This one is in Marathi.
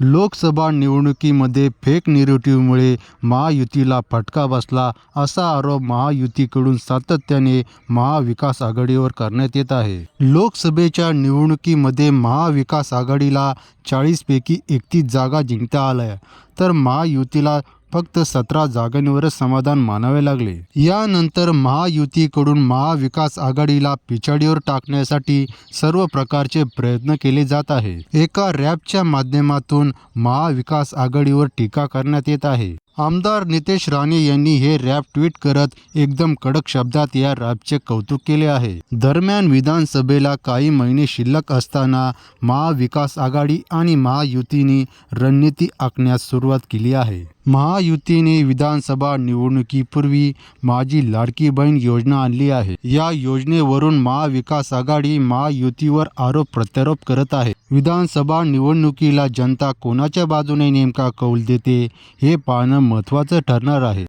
लोकसभा निवडणुकीमध्ये फेक निरेटिव्हमुळे महायुतीला फटका बसला असा आरोप महायुतीकडून सातत्याने महाविकास आघाडीवर करण्यात येत आहे. लोकसभेच्या निवडणुकीमध्ये महाविकास आघाडीला चाळीसपैकी एकतीस जागा जिंकता आल्या. तर महायुतीला फक्त सतरा जागांवरच समाधान मानावे लागले. यानंतर महायुतीकडून महाविकास आघाडीला पिछाडीवर टाकण्यासाठी सर्व प्रकारचे प्रयत्न केले जात आहे. एका रॅपच्या माध्यमातून महाविकास आघाडीवर टीका करण्यात येत आहे. आमदार नितेश राणे यांनी हे रॅप ट्विट करत एकदम कडक शब्दात या रॅपचे कौतुक केले आहे. दरम्यान विधानसभेला काही महिने शिल्लक असताना महाविकास आघाडी आणि महायुतीने रणनीती आखण्यास सुरुवात केली आहे. महायुतीने विधानसभा निवडणुकीपूर्वी माझी लाडकी बहीण योजना आणली आहे. या योजनेवरून महाविकास आघाडी महायुतीवर आरोप प्रत्यारोप करत आहे. विधानसभा निवडणुकीला जनता कोणाच्या बाजूने नेमका कौल देते हे पाहणं महत्त्वाचं ठरणार आहे.